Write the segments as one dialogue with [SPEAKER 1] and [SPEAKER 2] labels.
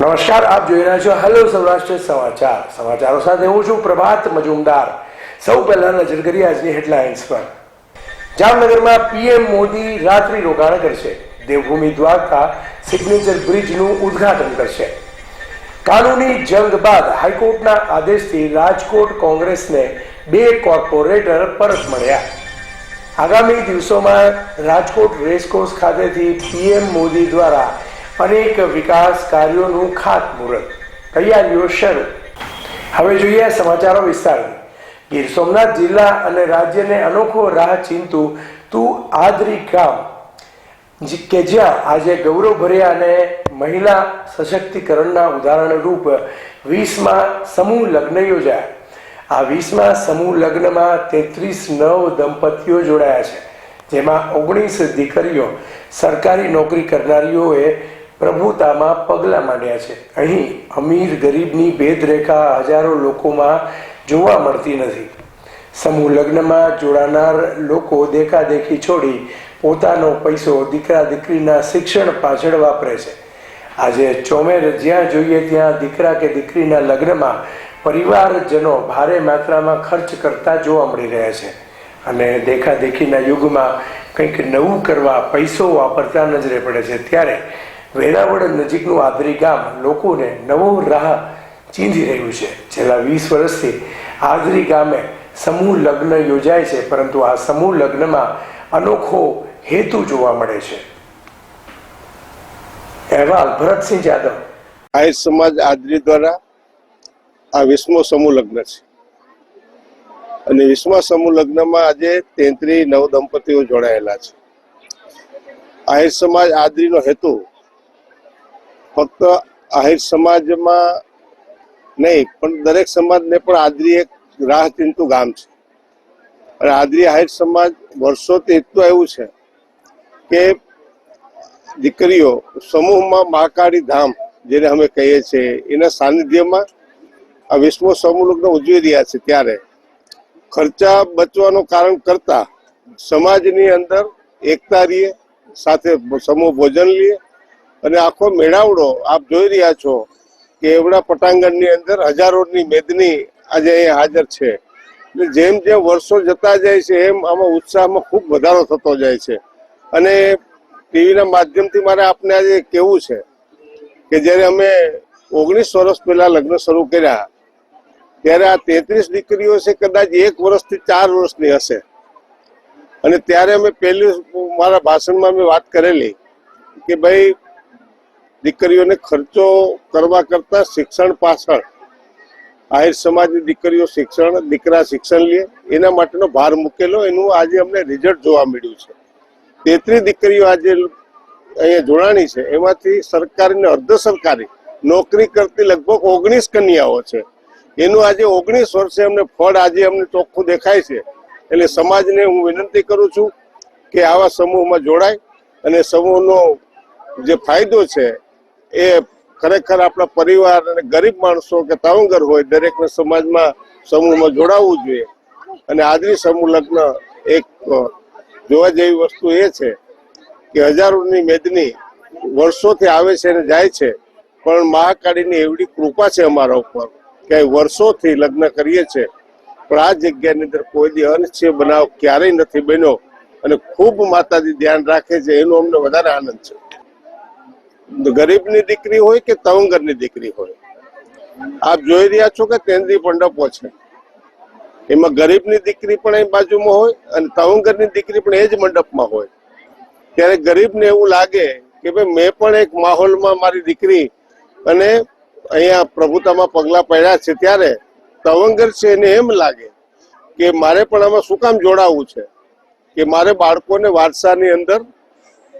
[SPEAKER 1] નમસ્કાર, આપ જોઈ રહ્યા છો હેલો સૌરાષ્ટ્ર સમાચાર. સમાચારો સાથે હું છું પ્રભાત મજુમદાર. સૌ પહેલા નજર કરી આજની હેડલાઇન્સ પર. જામનગરમાં પીએમ મોદી રાત્રિ રોકાણ કરશે. દેવભૂમિ દ્વારકા સિગ્નેચર બ્રિજનું ઉદ્ઘાટન કરશે. કાનૂની જંગ બાદ હાઈકોર્ટના આદેશથી રાજકોટ કોંગ્રેસને બે કોર્પોરેટર પરત મળ્યા. આગામી દિવસોમાં રાજકોટ રેસકોર્સ ખાતેથી પીએમ મોદી દ્વારા અનેક વિકાસ કાર્યોનું ખાતમુહૂર્ત. તૈયારીઓ શરૂ. હવે જોઈએ સમાચારો વિસ્તારથી ગીર સોમનાથ જિલ્લા અને રાજ્યને અનોખો રાહ ચિંતું તું આદરી ગામ. કે જ્યાં આજે ગૌરવભર્યા અને મહિલા સશક્તિકરણના ઉદાહરણ રૂપ વીસમાં સમૂહ લગ્ન યોજાયા. આ વીસમાં સમૂહ લગ્નમાં તેત્રીસ નવ દંપતીઓ જોડાયા છે. જેમાં ઓગણીસ દીકરીઓ સરકારી નોકરી કરનારીઓએ પ્રભુતામાં પગલાં માંડ્યા છે. અહીં અમીર ગરીબની ભેદરેખા હજારો લોકોમાં જોવા મળતી નથી. સમૂહ લગ્નમાં જોડાનાર લોકો દેખાદેખી છોડી પોતાનો પૈસો દીકરા દીકરીના શિક્ષણ પાછળ વાપરે છે. આજે ચોમેર જ્યાં જોઈએ ત્યાં દીકરા કે દીકરીના લગ્નમાં પરિવારજનો ભારે માત્રામાં ખર્ચ કરતા જોવા મળી રહ્યા છે. અને દેખાદેખીના યુગમાં કંઈક નવું કરવા પૈસો વાપરતા નજરે પડે છે. ત્યારે વેરાવળ નજીકનું આદરી ગામ લોકોને નવો રાહ ચીંધી રહ્યું છે. છેલ્લા વીસ વર્ષથી આદરી ગામે સમૂહ લગ્ન યોજાય છે, પરંતુ આ સમૂહ લગ્નમાં અનોખો હેતુ જોવા મળે છે. અહેવાલ ભરતસિંહ જાદવ.
[SPEAKER 2] આહિર સમાજ આદરી દ્વારા આ વિશ્વ સમૂહ લગ્ન છે. અને વિશ્વ સમૂહ લગ્નમાં આજે તેત્રી નવ દંપતીઓ જોડાયેલા છે. આહિર સમાજ આદરીનો હેતુ ફક્ત આહિર સમાજમાં નહીં, પણ દરેક સમાજને પણ આદરી એક રાહ ચિંતું ગામ છે. અને આદરી આહિર સમાજ વર્ષોથી એટલું એવું છે કે દીકરીઓ સમૂહમાં મહાકાળી ધામ, જેને અમે કહીએ છીએ, એના સાનિધ્યમાં આ વિશ્વ સમૂહ લગ્ન ઉજવી રહ્યા છે ત્યારે. ખર્ચા બચવાનું કારણ કરતા સમાજની અંદર એકતા રહીએ, સાથે સમૂહ ભોજન લઈએ અને આખો મેળાવડો આપ જોઈ રહ્યા છો કે એવડા પટાંગણની અંદર હજારોની મેદની આજે અહીંયા હાજર છે. એટલે જેમ જેમ વર્ષો જતા જાય છે, એમ આમાં ઉત્સાહમાં ખૂબ વધારો થતો જાય છે. અને ટીવીના માધ્યમથી મારે આપને આજે કેવું છે કે જ્યારે અમે ઓગણીસ વર્ષ પહેલા લગ્ન શરૂ કર્યા, ત્યારે આ તેત્રીસ દીકરીઓ છે કદાચ એક વર્ષથી ચાર વર્ષની હશે. અને ત્યારે અમે પહેલી મારા ભાષણમાં મેં વાત કરેલી કે ભાઈ દીકરીઓને ખર્ચો કરવા કરતા શિક્ષણ પાછળ આહિર સમાજની દીકરીઓ શિક્ષણ, દીકરા શિક્ષણ લે, એના માટેનો ભાર મૂકેલો, એનું આજે અમને રિઝલ્ટ જોવા મળ્યું છે. તેત્રી દીકરીઓ આજે અહીંયા જોડાણી છે, એમાંથી સરકારી ને અર્ધ સરકારી નોકરી કરતી લગભગ ઓગણીસ કન્યાઓ છે. એનું આજે ઓગણીસ વર્ષે અમને ફળ આજે અમને ચોખ્ખું દેખાય છે. એટલે સમાજને હું વિનંતી કરું છું કે આવા સમૂહમાં જોડાય અને સમૂહનો જે ફાયદો છે એ ખરેખર આપણા પરિવાર અને ગરીબ માણસો કે તાવંગર હોય દરેકને સમાજમાં, સમૂહમાં જોડાવવું જોઈએ. અને આજની સમૂહ લગ્ન એક જોવા જેવી વસ્તુ એ છે કે હજારોની મેદની વર્ષોથી આવે છે અને જાય છે, પણ મહાકાળીની એવડી કૃપા છે અમારા ઉપર કે વર્ષોથી લગ્ન કરીએ છે. પણ આ જગ્યાની અંદર કોઈ દી અનિચ્છનીય બનાવ ક્યારેય નથી બન્યો. અને ખૂબ માતાજી ધ્યાન રાખે છે, એનો અમને વધારે આનંદ છે. ગરીબની દીકરી હોય કે તવંગરની દીકરી હોય? આપ જોઈ રહ્યા છો કે તેંદી મંડપો છે. એમાં ગરીબની દીકરી પણ એ બાજુમાં હોય અને તવંગરની દીકરી પણ એ જ મંડપમાં હોય. ત્યારે ગરીબને એવું લાગે કે ભાઈ મેં પણ એક માહોલમાં મારી દીકરી અને અહીંયા પ્રભુતામાં પગલા પડ્યા છે ત્યારે તવંગર છે એને એમ લાગે કે મારે પણ આમાં શું કામ જોડાવવું છે? કે મારે બાળકોને વારસાની અંદર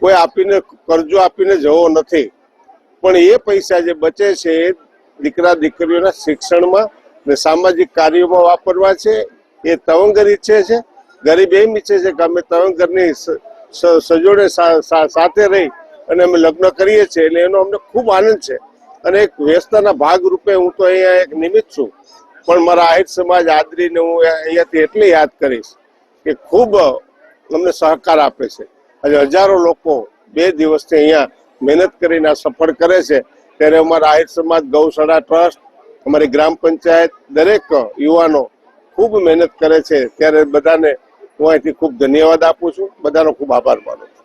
[SPEAKER 2] કોઈ આપીને કરજો, આપીને જવો નથી. પણ એ પૈસા જે બચે છે, એ દીકરા, દીકરીઓના શિક્ષણમાં ને સામાજિક કાર્યોમાં વાપરવા છે, એ તવંગર ઈચ્છે છે. ગરીબ એમ ઈચ્છે છે કે અમે તવંગરની સજોડે સાથે રહી અને અમે લગ્ન કરીએ છીએ એટલે એનો અમને ખૂબ આનંદ છે. અને એક વ્યસ્તના ભાગ રૂપે હું તો અહીંયા એક નિમિત્ત છું. પણ મારા આહિર સમાજ આદરીને હું અહીંયાથી એટલે યાદ કરીશ કે ખૂબ અમને સહકાર આપે છે. આજે હજારો લોકો બે દિવસથી અહીંયા મહેનત કરીને આ સફળ કરે છે. ત્યારે અમારા આહિર સમાજ, ગૌશાળા ટ્રસ્ટ, અમારી ગ્રામ પંચાયત, દરેક યુવાનો ખૂબ મહેનત કરે છે. ત્યારે બધાને હું અહીંથી ખૂબ ધન્યવાદ આપું છું. બધાનો ખૂબ આભાર માનું